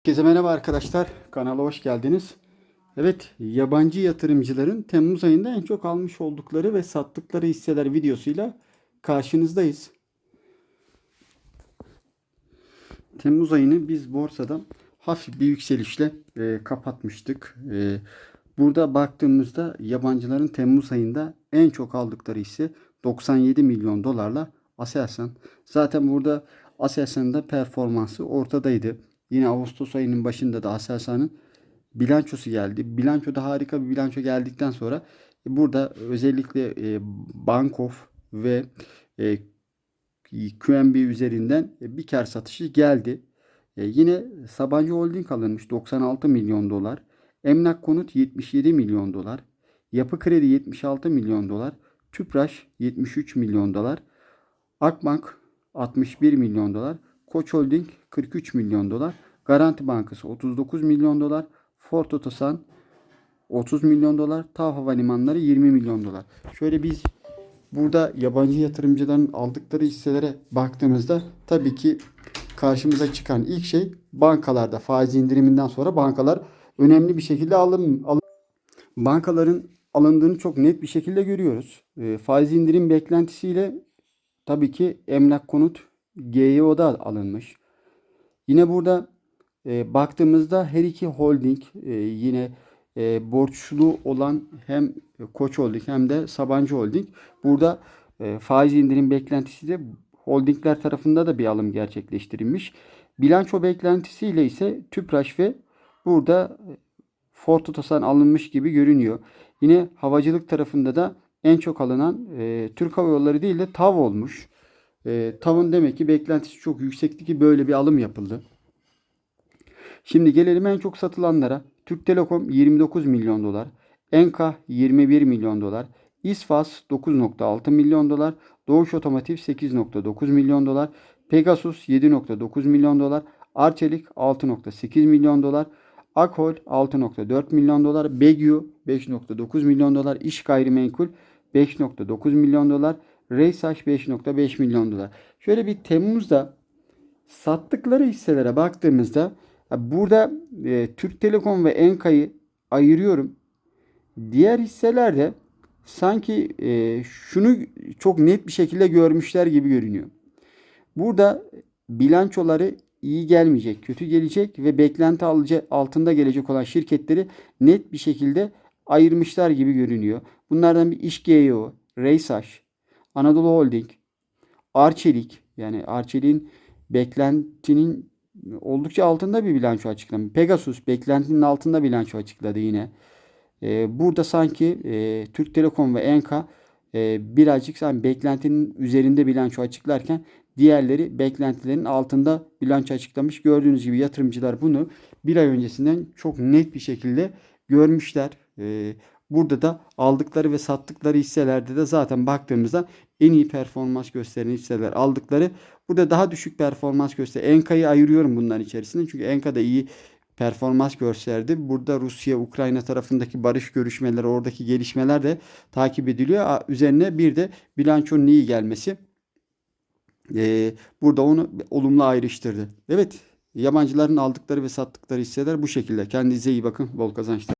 Herkese merhaba arkadaşlar. Kanala hoş geldiniz. Evet, yabancı yatırımcıların Temmuz ayında en çok almış oldukları ve sattıkları hisseler videosuyla karşınızdayız. Temmuz ayını biz borsada hafif bir yükselişle e, kapatmıştık. E, burada baktığımızda yabancıların Temmuz ayında en çok aldıkları hisse 97 milyon dolarla Aselsan. Zaten burada Aselsan'ın da performansı ortadaydı. Yine Ağustos ayının başında da Aselsan'ın bilançosu geldi. Bilançoda harika bir bilanço geldikten sonra e, burada özellikle e, Bankof ve e, QNB üzerinden bir kar satışı geldi. Yine Sabancı Holding alınmış 96 milyon dolar. Emlak Konut 77 milyon dolar. Yapı Kredi 76 milyon dolar. Tüpraş 73 milyon dolar. Akbank 61 milyon dolar. Koç Holding 43 milyon dolar. Garanti Bankası 39 milyon dolar. Ford Otosan 30 milyon dolar. TAV Havalimanları 20 milyon dolar. Şöyle biz burada yabancı yatırımcıların aldıkları hisselere baktığımızda tabii ki karşımıza çıkan ilk şey bankalarda faiz indiriminden sonra bankalar önemli bir şekilde alın, alın bankaların alındığını çok net bir şekilde görüyoruz. E, faiz indirim beklentisiyle tabii ki emlak konut GYO'da alınmış. Yine burada e, baktığımızda her iki holding e, yine e, borçlu olan hem Koç Holding hem de Sabancı Holding burada e, faiz indirim beklentisi de holdingler tarafında da bir alım gerçekleştirilmiş. Bilanço beklentisiyle ise Tüpraş ve burada Ford Otosan alınmış gibi görünüyor. Yine havacılık tarafında da en çok alınan e, Türk Hava Yolları değil de TAV olmuş. E, TAV'ın demek ki beklentisi çok yüksekti ki böyle bir alım yapıldı. Şimdi gelelim en çok satılanlara. Türk Telekom 29 milyon dolar. Enka 21 milyon dolar. İsfas 9.6 milyon dolar. Doğuş Otomotiv 8.9 milyon dolar. Pegasus 7.9 milyon dolar. Arçelik 6.8 milyon dolar. Akol 6.4 milyon dolar. Begyu 5.9 milyon dolar. İş Gayrimenkul 5.9 milyon dolar. Reysaş 5.5 milyon dolar. Şöyle bir Temmuz'da sattıkları hisselere baktığımızda burada e, Türk Telekom ve Enka'yı ayırıyorum. Diğer hisselerde sanki e, şunu çok net bir şekilde görmüşler gibi görünüyor. Burada bilançoları iyi gelmeyecek, kötü gelecek ve beklenti alıcı altında gelecek olan şirketleri net bir şekilde ayırmışlar gibi görünüyor. Bunlardan bir İş GEO, Reysaş, Anadolu Holding, Arçelik yani Arçelik'in beklentinin oldukça altında bir bilanço açıklamış. Pegasus beklentinin altında bilanço açıkladı yine. Ee, burada sanki e, Türk Telekom ve Enka e, birazcık sanki beklentinin üzerinde bilanço açıklarken diğerleri beklentilerin altında bilanço açıklamış. Gördüğünüz gibi yatırımcılar bunu bir ay öncesinden çok net bir şekilde görmüşler. Ee, burada da aldıkları ve sattıkları hisselerde de zaten baktığımızda en iyi performans gösteren hisseler aldıkları. Burada daha düşük performans gösteren Enka'yı ayırıyorum bunların içerisinde. Çünkü Enka da iyi performans gösterdi. Burada Rusya, Ukrayna tarafındaki barış görüşmeleri, oradaki gelişmeler de takip ediliyor. Üzerine bir de bilançonun iyi gelmesi ee, burada onu olumlu ayrıştırdı. Evet, yabancıların aldıkları ve sattıkları hisseler bu şekilde. Kendinize iyi bakın. Bol kazançlar.